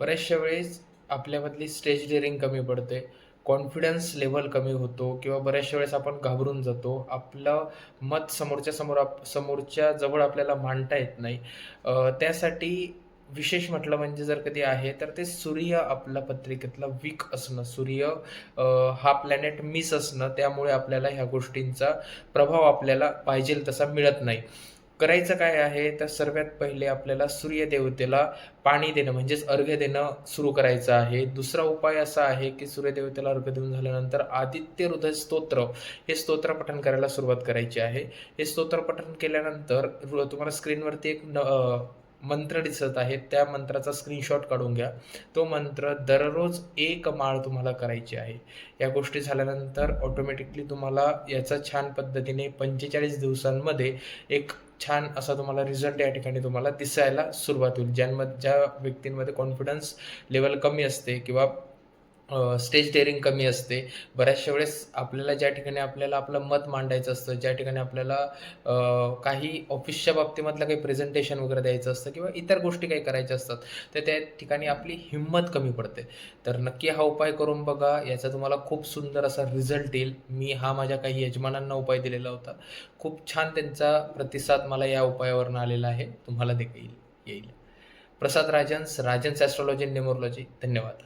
बऱ्याचशा वेळेस आपल्यामधली stage daring कमी पडते कॉन्फिडन्स लेवल कमी होतो किंवा बऱ्याचशा वेळेस आपण घाबरून जातो. आपलं मत समोरच्या समोर आप समोरच्या जवळ आपल्याला मांडता येत नाही. त्यासाठी विशेष म्हटलं म्हणजे जर कधी आहे तर ते सूर्य आपल्या पत्रिकेतला वीक असणं सूर्य हा प्लॅनेट मिस असणं त्यामुळे आपल्याला ह्या गोष्टींचा प्रभाव आपल्याला पाहिजे तसा मिळत नाही. करायचं काय आहे? तर सर्वात पहिले आपल्याला सूर्यदेवतेला पाणी देणं म्हणजेच अर्घ्य देणं सुरू करायचं आहे. दुसरा उपाय असा आहे की सूर्यदेवतेला अर्घ्य देऊन झाल्यानंतर आदित्य हृदय स्तोत्र हे स्तोत्र पठण करायला सुरुवात करायची आहे. हे स्तोत्र पठण केल्यानंतर तुम्हाला स्क्रीनवरती एक न- मंत्र दिसत आहे त्या मंत्राचा स्क्रीनशॉट काढून घ्या. तो मंत्र दररोज एक माळ तुम्हाला करायची आहे. या गोष्टी झाल्यानंतर ऑटोमॅटिकली तुम्हाला याचा छान पद्धतीने पंचेचाळीस दिवसांमध्ये एक छान असा तुम्हाला रिझल्ट या ठिकाणी तुम्हाला दिसायला सुरुवात होईल. ज्यांमध्ये ज्या व्यक्तींमध्ये कॉन्फिडन्स लेवल कमी असते किंवा स्टेज डेअरिंग कमी असते. बऱ्याचशा वेळेस आपल्याला ज्या ठिकाणी आपल्याला आपलं मत मांडायचं असतं ज्या ठिकाणी आपल्याला काही ऑफिसच्या बाबतीमधलं काही प्रेझेंटेशन वगैरे द्यायचं असतं किंवा इतर गोष्टी काही करायच्या असतात तर त्या ठिकाणी आपली हिंमत कमी पडते. तर नक्की हा उपाय करून बघा. याचा तुम्हाला खूप सुंदर असा रिझल्ट येईल. मी हा माझ्या काही यजमानांना उपाय दिलेला होता. खूप छान त्यांचा प्रतिसाद मला या उपायावरून आलेला आहे. तुम्हाला देखील येईल. प्रसाद राजन्स राजन्स ॲस्ट्रॉलॉजी न्युमरोलॉजी धन्यवाद.